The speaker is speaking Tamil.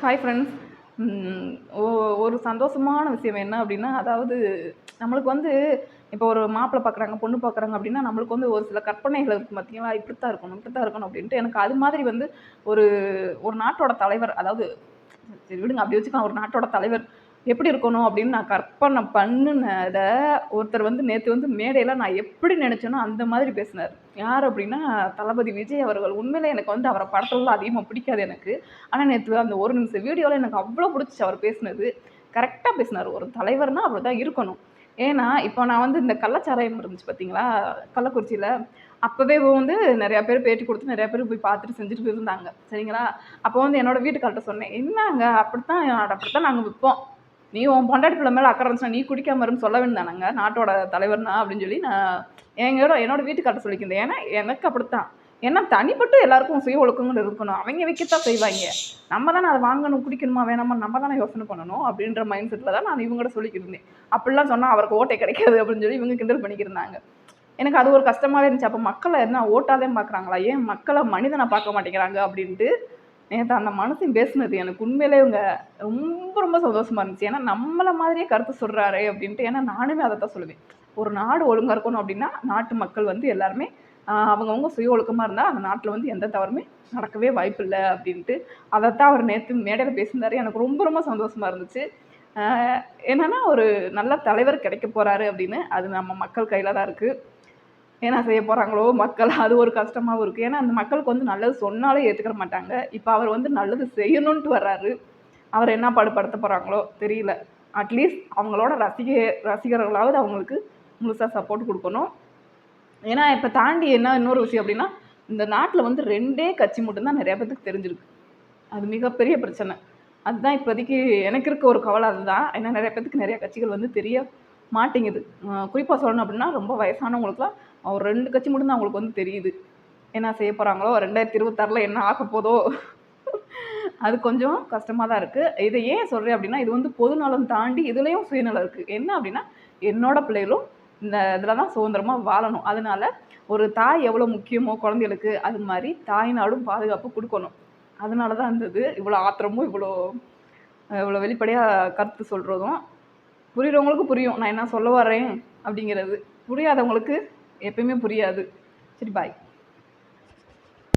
ஹாய் ஃப்ரெண்ட்ஸ் ஒரு சந்தோஷமான விஷயம் என்ன அப்படின்னா அதாவது நம்மளுக்கு வந்து இப்போ ஒரு மாப்பிள்ளை பார்க்குறாங்க பொண்ணு பார்க்குறாங்க அப்படின்னா நம்மளுக்கு வந்து ஒரு சில கற்பனைகள் இருக்கும் பார்த்தீங்களா இப்படி தான் இருக்கணும் இப்படி தான் இருக்கணும் அப்படின்ட்டு எனக்கு அது மாதிரி வந்து ஒரு ஒரு நாட்டோட தலைவர் அதாவது சரி விடுங்க அப்படி வச்சுக்கலாம். ஒரு நாட்டோட தலைவர் எப்படி இருக்கணும் அப்படின்னு நான் கற்பனை பண்ணுனதை ஒருத்தர் வந்து நேற்று வந்து மேடையில் நான் எப்படி நினச்சேனோ அந்த மாதிரி பேசினார். யார் அப்படின்னா தளபதி விஜய் அவர்கள். உண்மையிலே எனக்கு வந்து அவரை படத்துலலாம் அதிகமாக பிடிக்காது எனக்கு. ஆனால் நேற்று அந்த ஒரு நிமிஷம் வீடியோவில் எனக்கு அவ்வளோ பிடிச்சி அவர் பேசினது. கரெக்டாக பேசினார். ஒரு தலைவர்னால் அவர் தான் இருக்கணும். ஏன்னா இப்போ நான் வந்து இந்த கள்ளச்சாராயம் இருந்துச்சு பார்த்தீங்களா கள்ளக்குறிச்சியில். அப்போவே வந்து நிறையா பேர் பேட்டி கொடுத்து நிறையா பேர் போய் பார்த்துட்டு செஞ்சுட்டு போயிருந்தாங்க. சரிங்களா? அப்போ வந்து என்னோடய வீட்டுக்கார்ட்ட சொன்னேன் என்னங்க அப்படித்தான் அப்படித்தான் நாங்கள் விற்போம் நீ உன் பொண்டாட்டி பிள்ளை மேலே அக்கறை இருந்துச்சுன்னா நீ குடிக்காம இருன்னு சொல்ல வேண்டானாங்க நாட்டோட தலைவர்னா அப்படின்னு சொல்லி நான் எங்களோட என்னோட வீட்டுக்கார்ட்ட சொல்லிக்கிறேன் ஏன்னா எனக்கு அப்படித்தான். ஏன்னா தனிப்பட்டு எல்லாருக்கும் சுய ஒழுக்கங்கள் இருக்கணும். அவங்க வைக்கத்தான் செய்வாங்க. நம்ம தானே அதை வாங்கணும் குடிக்கணுமா வேணாமா நம்ம தானே யோசனை பண்ணணும் அப்படின்ற மைண்ட் செட்டில் தான் நான் இவங்ககிட்ட சொல்லிக்கிருந்தேன். அப்படிலாம் சொன்னால் அவருக்கு ஓட்டை கிடைக்காது அப்படின்னு சொல்லி இவங்க கிண்டல் பண்ணிக்கிருந்தாங்க. எனக்கு அது ஒரு கஷ்டமாகவே இருந்துச்சு. அப்போ மக்களை என்ன ஓட்டாதே பார்க்குறாங்களா ஏன் மக்களை மனிதனை பார்க்க மாட்டேங்கிறாங்க அப்படின்ட்டு நேற்று அந்த மனசையும் பேசினது எனக்கு உண்மையிலே இவங்க ரொம்ப ரொம்ப சந்தோஷமாக இருந்துச்சு. ஏன்னா நம்மளை மாதிரியே கருத்து சொல்கிறாரு அப்படின்ட்டு ஏன்னா நானுமே அதை தான் சொல்லுவேன். ஒரு நாடு ஒழுங்காக இருக்கணும் அப்படின்னா நாட்டு மக்கள் வந்து எல்லாருமே அவங்கவுங்க சுய ஒழுக்கமாக இருந்தால் அந்த நாட்டில் வந்து எந்த தவறுமே நடக்கவே வாய்ப்பு இல்லை அப்படின்ட்டு அதைத்தான் அவர் நேற்று மேடையில் பேசியிருந்தார் எனக்கு ரொம்ப ரொம்ப சந்தோஷமாக இருந்துச்சு. என்னென்னா ஒரு நல்ல தலைவர் கிடைக்க போகிறாரு அப்படின்னு அது நம்ம மக்கள் கையில் தான் இருக்குது என்ன செய்ய போகிறாங்களோ மக்கள்? அது ஒரு கஷ்டமாகவும் இருக்குது ஏன்னா அந்த மக்களுக்கு வந்து நல்லது சொன்னாலே ஏற்றுக்கிற மாட்டாங்க. இப்போ அவர் வந்து நல்லது செய்யணுன்ட்டு வர்றாரு. அவர் என்ன பாடுபடுத்த போகிறாங்களோ தெரியல. அட்லீஸ்ட் அவங்களோட ரசிக ரசிகர்களாவது அவங்களுக்கு முழுசாக சப்போர்ட் கொடுக்கணும். ஏன்னா இப்போ தாண்டி என்ன இன்னொரு விஷயம் அப்படின்னா இந்த நாட்டில் வந்து ரெண்டே கட்சி மட்டும்தான் நிறையா பேத்துக்கு தெரிஞ்சிருக்கு. அது மிகப்பெரிய பிரச்சனை. அதுதான் இப்போதைக்கு எனக்கு இருக்க ஒரு கவலை அதுதான். ஏன்னா நிறைய பேத்துக்கு நிறைய கட்சிகள் வந்து தெரிய மாட்டேங்குது. குறிப்பாக சொல்லணும் அப்படின்னா ரொம்ப வயசானவங்களுக்குலாம் ஒரு ரெண்டு கட்சி மட்டும்தான் அவங்களுக்கு வந்து தெரியுது. என்ன செய்ய போகிறாங்களோ ரெண்டாயிரத்தி இருபத்தாறில் என்ன ஆக போதோ. அது கொஞ்சம் கஷ்டமாக தான் இருக்குது இதை ஏன் சொல்கிறேன் அப்படின்னா இது வந்து பொதுநலம் தாண்டி இதுலேயும் சுயநலம் இருக்குது என்ன அப்படின்னா என்னோட பிள்ளைகளும் இந்த இதில் தான் சுதந்திரமாக வாழணும். அதனால ஒரு தாய் எவ்வளோ முக்கியமோ குழந்தைகளுக்கு அது மாதிரி தாய் நாடும் பாதுகாப்பு கொடுக்கணும். அதனால தான் இருந்தது இவ்வளோ ஆத்திரமும் இவ்வளோ இவ்வளோ வெளிப்படையாக கருத்து சொல்கிறதும் புரிகிறவங்களுக்கு புரியும். நான் என்ன சொல்ல வரேன் அப்படிங்கிறது. புரியாதவங்களுக்கு எப்பயுமே புரியாது. சரி பாய்